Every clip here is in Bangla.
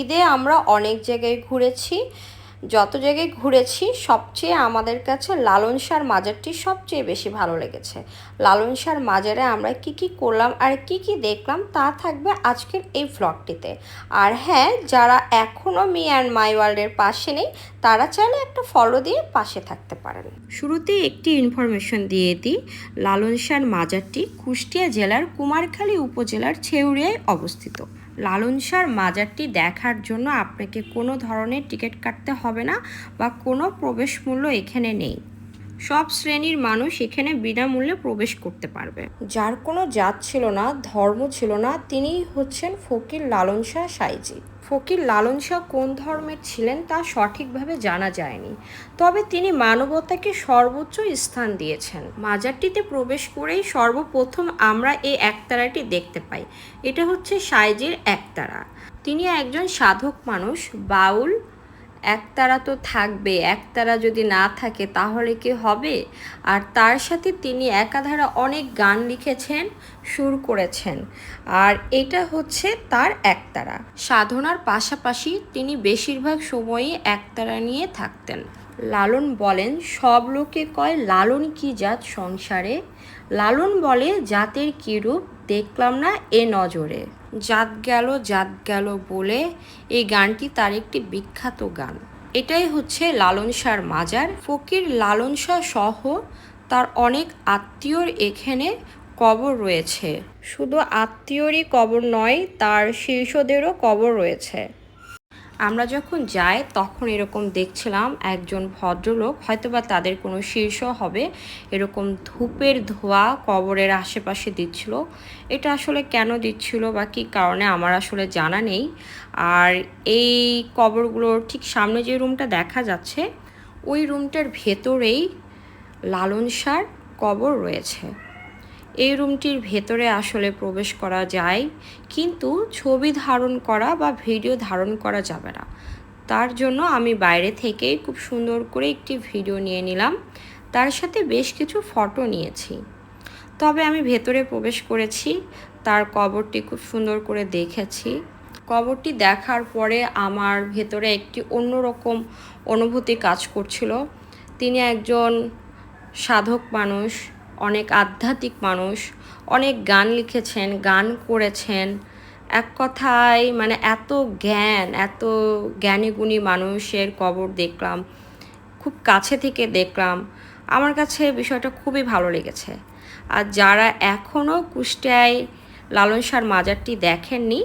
ঈদে আমরা অনেক জায়গায় ঘুরেছি। যত জায়গায় ঘুরেছি, সবচেয়ে আমাদের কাছে লালন শাহর মাজারটি সবচেয়ে বেশি ভালো লেগেছে। লালন শাহর মাজারে আমরা কি কি করলাম আর কি কি দেখলাম তা থাকবে আজকের এই ভ্লগটিতে আর হ্যাঁ যারা এখনও মি অ্যান্ড মাই ওয়ার্ল্ডের পাশে নেই, তারা চাইলে একটা ফলো দিয়ে পাশে থাকতে পারেন। শুরুতেই একটি ইনফরমেশন দিয়ে দিই। লালন শাহর মাজারটি কুষ্টিয়া জেলার কুমারখালী উপজেলার ছেউরিয়ায় অবস্থিত। লালন শাহর মাজারটি দেখার জন্য আপনাকে কোনো ধরনের টিকিট কাটতে হবে না বা কোনো প্রবেশ মূল্য এখানে নেই। সব শ্রেণির মানুষ এখানে বিনামূল্যে প্রবেশ করতে পারবে। যার কোনো জাত ছিল না, ধর্ম ছিল না, তিনি হচ্ছেন ফকির লালন শাহ সাইজি। ফকির লালন শাহ কোন ধর্মের ছিলেন তা সঠিকভাবে জানা যায়নি। তবে তিনি মানবতাকে সর্বোচ্চ স্থান দিয়েছেন। মাজারটিতে প্রবেশ করেই সর্বপ্রথম আমরা এই একতারাটি দেখতে পাই। এটা হচ্ছে সাইজির একতারা। তিনি একজন সাধক মানুষ, বাউল একতারা তো থাকবে, একতারা যদি না থাকে তাহলে কি হবে? আর তার সাথে তিনি একাধারা অনেক গান লিখেছেন, সুর করেছেন। আর এটা হচ্ছে তার একতারা। সাধনার পাশাপাশি তিনি বেশিরভাগ সময়ই একতারা নিয়ে থাকতেন। লালন বলেন, সব লোকে কয়, লালন কি জাত সংসারে? লালন বলে, জাতের কি রূপ? দেখলাম না এ নজরে। জাত গেল জাত গেল বলে এই গানটি তার একটি বিখ্যাত গান। এটাই হচ্ছে লালন শাহর মাজার। ফকির লালন শাহ সহ তার অনেক আত্মীয়র এখানে কবর রয়েছে। শুধু আত্মীয়রই কবর নয়, তার শীর্ষদেরও কবর রয়েছে। আমরা যখন যাই, তখন এরকম দেখছিলাম একজন ভদ্রলোক, হয়তোবা তাদের কোনো শীর্ষ হবে, এরকম ধূপের ধোয়া কবরের আশেপাশে দিচ্ছিল। এটা আসলে কেন দিচ্ছিল বা কী কারণে আমার আসলে জানা নেই। আর এই কবরগুলোর ঠিক সামনে যে রুমটা দেখা যাচ্ছে, ওই রুমটার ভেতরেই লালন সার কবর রয়েছে। এই রুমটির ভেতরে আসলে প্রবেশ করা যায়, কিন্তু ছবি ধারণ করা বা ভিডিও ধারণ করা যাবে না। তার জন্য আমি বাইরে থেকে খুব সুন্দর করে একটি ভিডিও নিয়ে নিলাম। তার সাথে বেশ কিছু ফটো নিয়েছি। তবে আমি ভেতরে প্রবেশ করেছি, তার কবরটি খুব সুন্দর করে দেখেছি। কবরটি দেখার পরে আমার ভেতরে একটি অন্যরকম অনুভূতি কাজ করছিল। তিনি একজন সাধক মানুষ অনেক আধ্যাত্মিক মানুষ, অনেক গান লিখেছেন, গান করেছেন। এক কথায় মানে এত জ্ঞান, এত জ্ঞানী গুণী মানুষের কবর দেখলাম, খুব কাছে থেকে দেখলাম। আমার কাছে বিষয়টা খুবই ভালো লেগেছে। আর যারা এখনও কুষ্টিয়ায় লালন সার মাজারটি দেখেননি,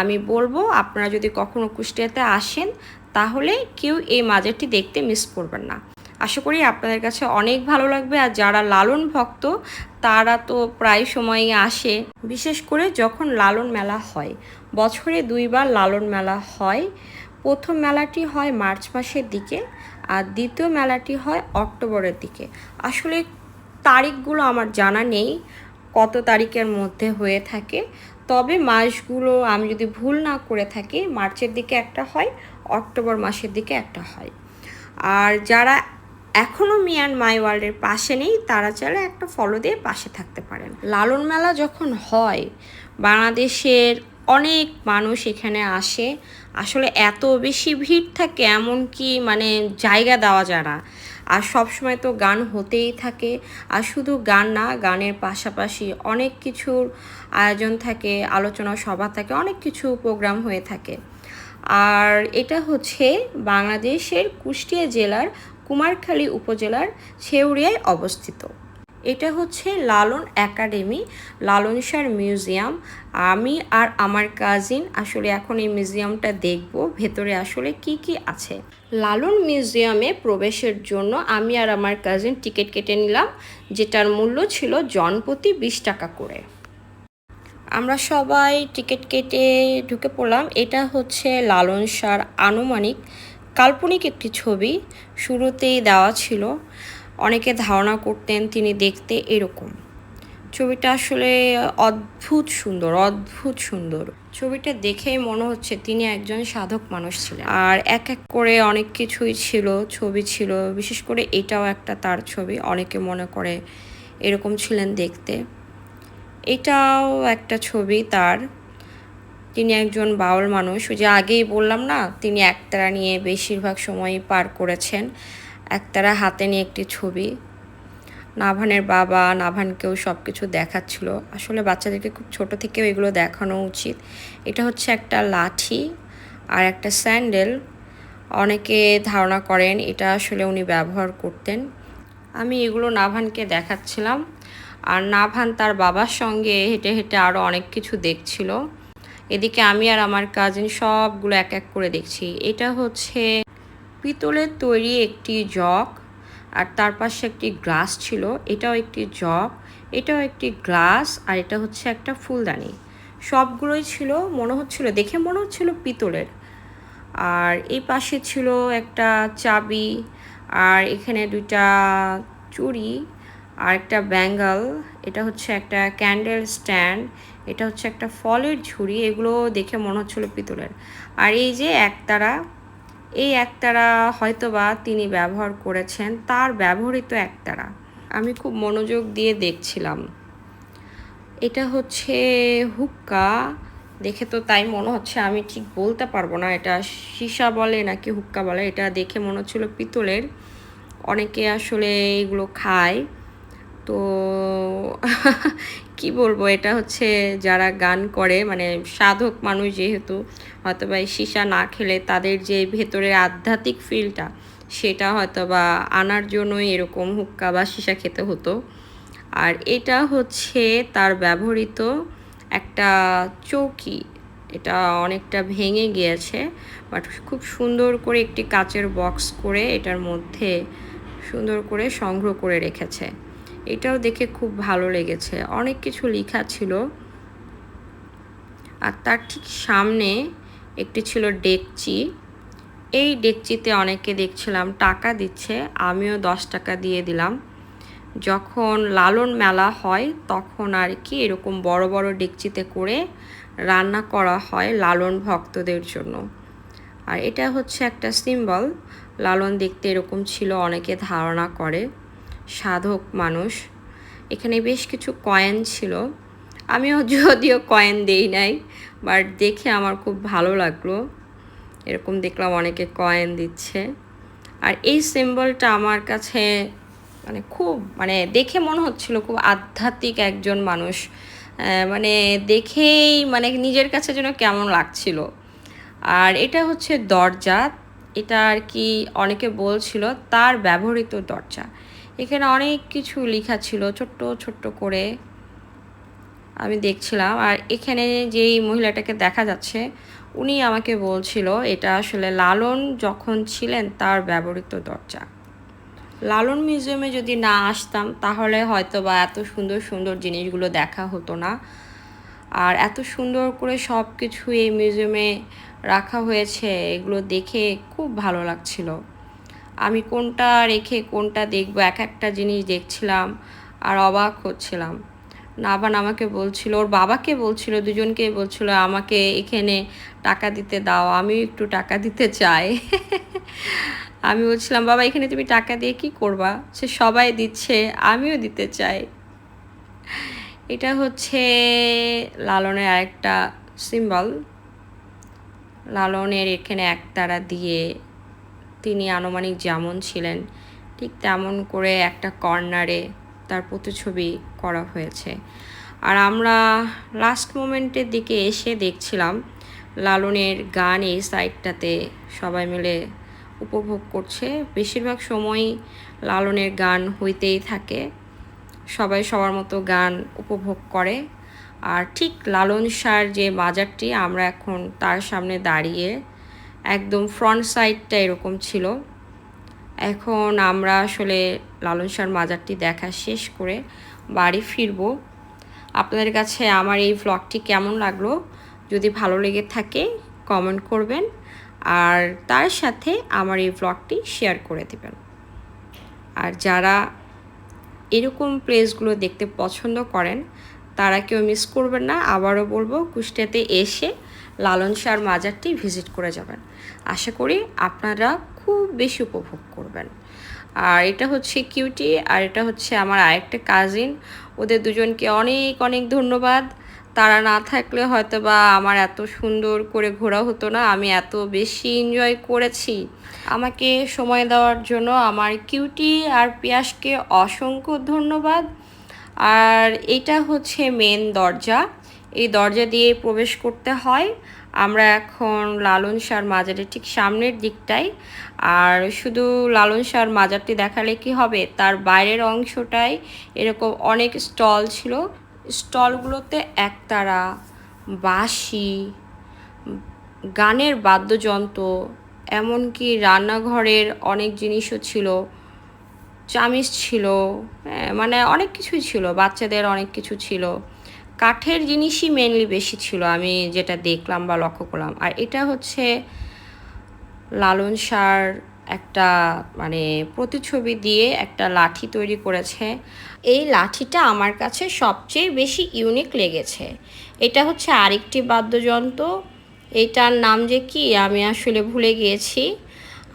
আমি বলব আপনারা যদি কখনো কুষ্টিয়াতে আসেন, তাহলে কেউ এই মাজারটি দেখতে মিস করবেন না। আশা করি আপনাদের কাছে অনেক ভালো লাগবে আর যারা লালন ভক্ত, তারা তো প্রায় সময়ই আসে। বিশেষ করে যখন লালন মেলা হয়, বছরে দুইবার লালন মেলা হয়। প্রথম মেলাটি হয় মার্চ মাসের দিকে আর দ্বিতীয় মেলাটি হয় অক্টোবরের দিকে। আসলে তারিখগুলো আমার জানা নেই, কত তারিখের মধ্যে হয়ে থাকে। তবে মাসগুলো আমি যদি ভুল না করে থাকি, মার্চের দিকে একটা হয়, অক্টোবর মাসের দিকে একটা হয়। আর যারা এখনও মিয়ান মাই ওয়ার্ল্ডের পাশে নেই, তারা চাইলে একটা ফলো দিয়ে পাশে থাকতে পারেন। লালন মেলা যখন হয়, বাংলাদেশের অনেক মানুষ এখানে আসে, আসলে এত বেশি ভিড় থাকে এমন কি মানে জায়গা দেওয়া যায় না। আর সবসময় তো গান হতেই থাকে, আর শুধু গান না, গানের পাশাপাশি অনেক কিছুর আয়োজন থাকে, আলোচনা সভা থাকে, অনেক কিছু প্রোগ্রাম হয়ে থাকে। আর এটা হচ্ছে বাংলাদেশের কুষ্টিয়া জেলার কুমারখালী উপজেলার ছেউরিয়ায় অবস্থিত। এটা হচ্ছে লালন একাডেমি লালন সার মিউজিয়াম। আমি আর আমার কাজিন আসলে এখন এই মিউজিয়ামটা দেখব, ভেতরে আসলে কি কি আছে। লালন মিউজিয়ামে প্রবেশের জন্য আমি আর আমার কাজিন টিকিট কেটে নিলাম, যেটার মূল্য ছিল জনপ্রতি বিশ টাকা করে। আমরা সবাই টিকিট কেটে ঢুকে পড়লাম। এটা হচ্ছে লালন সার আনুমানিক কাল্পনিক একটি ছবি শুরুতেই দেওয়া ছিল। অনেকে ধারণা করতেন তিনি দেখতে এরকম। ছবিটা আসলে অদ্ভুত সুন্দর অদ্ভুত সুন্দর। ছবিটা দেখেই মনে হচ্ছে তিনি একজন সাধক মানুষ ছিলেন। আর এক এক করে অনেক কিছুই ছিল, ছবি ছিল। বিশেষ করে এটাও একটা তার ছবি। অনেকে মনে করে এরকম ছিলেন দেখতে। এটাও একটা ছবি তার। তিনি একজন বাউল মানুষ যে আগেই বললাম না, তিনি একতারা নিয়ে বেশিরভাগ সময়ই পার করেছেন। একতারা হাতে নিয়ে একটি ছবি। নাভানের বাবা নাভানকেও সব কিছু দেখাচ্ছিল। আসলে বাচ্চাদেরকে খুব ছোট থেকেও এগুলো দেখানো উচিত। এটা হচ্ছে একটা লাঠি আর একটা স্যান্ডেল। অনেকে ধারণা করেন এটা আসলে উনি ব্যবহার করতেন। আমি এগুলো নাভানকে দেখাচ্ছিলাম। আর নাভান তার বাবার সঙ্গে হেঁটে হেঁটে আরও অনেক কিছু দেখছিল। এদিকে আমি আর আমার কাজিন সবগুলো এক এক করে দেখছি। এটা হচ্ছে পিতলের তৈরি একটি জগ আর তার পাশে একটি গ্লাস ছিল, এটাও একটি জগ, এটাও একটি গ্লাস আর এটা হচ্ছে একটা ফুলদানি। সবগুলোই ছিল, মনে হচ্ছিল, দেখে মনে হচ্ছিল পিতলের। আর এই পাশে ছিল একটা চাবি আর এখানে দুইটা চুড়ি আর একটা ব্যাঙ্গল, এটা হচ্ছে একটা ক্যান্ডেল স্ট্যান্ড এটা হচ্ছে একটা ফলের ঝুড়ি, এগুলো দেখে মনে হচ্ছিল পিতলের। আর এই যে একতারা, এই একতারা হয়তোবা তিনি ব্যবহার করেছেন, তার ব্যবহৃত একতারা। আমি খুব মনোযোগ দিয়ে দেখছিলাম। এটা হচ্ছে হুক্কা, দেখে তো তাই মনে হচ্ছে, আমি ঠিক বলতে পারব না, এটা সীসা বলে নাকি হুক্কা বলে, এটা দেখে মনে হচ্ছিল পিতলের। অনেকে আসলে এগুলো খায়। তো কি বলব, এটা হচ্ছে যারা গান করে মানে সাধক মানুষ যেহেতু হয়তো বা সীসা না খেলে তাদের যে ভেতরের আধ্যাত্মিক ফিলটা সেটা হয়তো বা আনার জন্যই এরকম হুক্কা বা সীসা খেতে হতো। আর এটা হচ্ছে তার ব্যবহৃত একটা চৌকি, এটা অনেকটা ভেঙে গিয়েছে বাট খুব সুন্দর করে একটি কাচের বক্স করে এটার মধ্যে সুন্দর করে সংগ্রহ করে রেখেছে। এটাও দেখে খুব ভালো লেগেছে। অনেক কিছু লেখা ছিল। আর তার ঠিক সামনে একটি ছিল ডেকচি। এই ডেকচিতে অনেকে দেখছিলাম, টাকা দিচ্ছে, আমিও দশ টাকা দিয়ে দিলাম। যখন লালন মেলা হয়, তখন আর কি এরকম বড় বড় ডেকচিতে করে রান্না করা হয় লালন ভক্তদের জন্য। আর এটা হচ্ছে একটা সিম্বল। লালন দেখতে এরকম ছিল, অনেকে ধারণা করে। সাধক মানুষ। এখানে বেশ কিছু কয়েন ছিল। আমিও যদিও কয়েন দেই নাই বাট দেখে আমার খুব ভালো লাগল। এরকম দেখলাম অনেকে কয়েন দিচ্ছে। আর এই সিম্বলটা আমার কাছে মানে খুব মানে দেখে মনে হচ্ছিল খুব আধ্যাত্মিক একজন মানুষ। মানে দেখেই মানে নিজের কাছে যেন কেমন লাগছিল। আর এটা হচ্ছে দরজা। এটা আর কি অনেকে বলছিল তার ব্যবহৃত দরজা। এখানে অনেক কিছু লেখা ছিল, ছোট্ট ছোট্ট করে আমি দেখছিলাম। আর এখানে যেই মহিলাটাকে দেখা যাচ্ছে, উনি আমাকে বলছিল, এটা আসলে লালন যখন ছিলেন তার ব্যবহৃত দরজা। লালন মিউজিয়ামে যদি না আসতাম, তাহলে হয়তো বা এত সুন্দর সুন্দর জিনিসগুলো দেখা হতো না। আর এত সুন্দর করে সব কিছু এই মিউজিয়ামে রাখা হয়েছে, এগুলো দেখে খুব ভালো লাগছিল। আমি কোনটা রেখে কোনটা দেখব? এক একটা জিনিস দেখছিলাম আর অবাক হচ্ছিলাম। নাবান আমাকে বলছিল, ওর বাবাকে বলছিল, দুজনকে বলছিল, আমাকে এখানে টাকা দিতে দাও, আমিও একটু টাকা দিতে চাই। আমি বলছিলাম, বাবা, এখানে তুমি টাকা দিয়ে কি করবা? সে সবাই দিচ্ছে, আমিও দিতে চাই। এটা হচ্ছে লালনের আরেকটা সিম্বল লালনের এখানে একতারা দিয়ে তিনি আনুমানিক যেমন ছিলেন, ঠিক তেমন করে একটা কর্নারে তার প্রতিছবি করা হয়েছে। আর আমরা লাস্ট মোমেন্টের দিকে এসে দেখছিলাম, লালনের গান এই সাইডটাতে সবাই মিলে উপভোগ করছে। বেশিরভাগ সময়ই লালনের গান হইতেই থাকে। সবাই সবার মতো গান উপভোগ করে। আর ঠিক লালন সার যে বাজারটি, আমরা এখন তার সামনে দাঁড়িয়ে একদম ফ্রন্ট সাইডটা এরকম ছিল। এখন আমরা আসলে লালন সার মাজারটি দেখা শেষ করে বাড়ি ফিরব। আপনাদের কাছে আমার এই ভ্লগটি কেমন লাগল? যদি ভালো লেগে থাকে কমেন্ট করবেন। আর তার সাথে আমার এই ভ্লগটি শেয়ার করে দেবেন। আর যারা এরকম প্লেসগুলো দেখতে পছন্দ করেন, তারা কেউ মিস করবেন না। আবারও বলব, কুষ্টিয়াতে এসে লালন শাহর মাজারটি ভিজিট করে যাবেন। আশা করি আপনারা খুব বেশি উপভোগ করবেন। আর এটা হচ্ছে কিউটি আর এটা হচ্ছে আমার আরেকটা কাজিন ওদের দুজনকে অনেক অনেক ধন্যবাদ। তারা না থাকলে হয়তো বা আমার এত সুন্দর করে ঘোরা হতো না। আমি এত বেশি এনজয় করেছি। আমাকে সময় দেওয়ার জন্য আমার কিউটি আর পিয়াসকে অসংখ্য ধন্যবাদ। আর এটা হচ্ছে মেন দরজা। এই দরজা দিয়ে প্রবেশ করতে হয়। আমরা এখন লালন শাহর মাজারের ঠিক সামনের দিকটাই আর শুধু লালন শাহর মাজারটি দেখালে কি হবে? তার বাইরের অংশটাই এরকম অনেক স্টল ছিল। স্টলগুলোতে একতারা বাঁশি গানের বাদ্যযন্ত্র এমনকি রান্নাঘরের অনেক জিনিসও ছিল। চামিচ ছিল হ্যাঁ, মানে অনেক কিছুই ছিল। বাচ্চাদের অনেক কিছু ছিল। কাঠের জিনিসই মেনলি বেশি ছিল, আমি যেটা দেখলাম বা লক্ষ্য করলাম। আর এটা হচ্ছে লালন সার একটা মানে প্রতিছবি দিয়ে একটা লাঠি তৈরি করেছে। এই লাঠিটা আমার কাছে সবচেয়ে বেশি ইউনিক লেগেছে। এটা হচ্ছে আরেকটি বাদ্যযন্ত্র। এটার নাম যে কি আমি আসলে ভুলে গিয়েছি।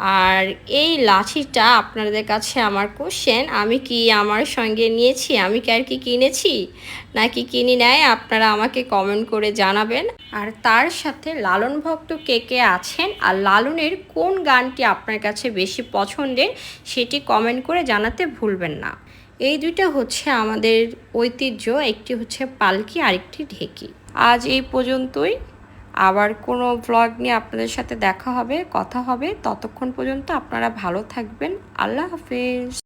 আর এই লাঠিটা আপনাদের কাছে আমার কোশ্চেন আমি কি আমার সঙ্গে নিয়েছি? আমি কি আর কি কিনেছি? নাকি কিনি নেয় আপনারা আমাকে কমেন্ট করে জানাবেন। আর তার সাথে লালন ভক্ত কে কে আছেন? আর লালনের কোন গানটি আপনার কাছে বেশি পছন্দের, সেটি কমেন্ট করে জানাতে ভুলবেন না। এই দুইটা হচ্ছে আমাদের ঐতিহ্য, একটি হচ্ছে পালকি, আরেকটি ঢেকি। আজ এই পর্যন্তই। আবার কোনো ব্লগ নিয়ে আপনাদের সাথে দেখা হবে, কথা হবে। ততক্ষণ পর্যন্ত আপনারা ভালো থাকবেন। আল্লাহ হাফেজ।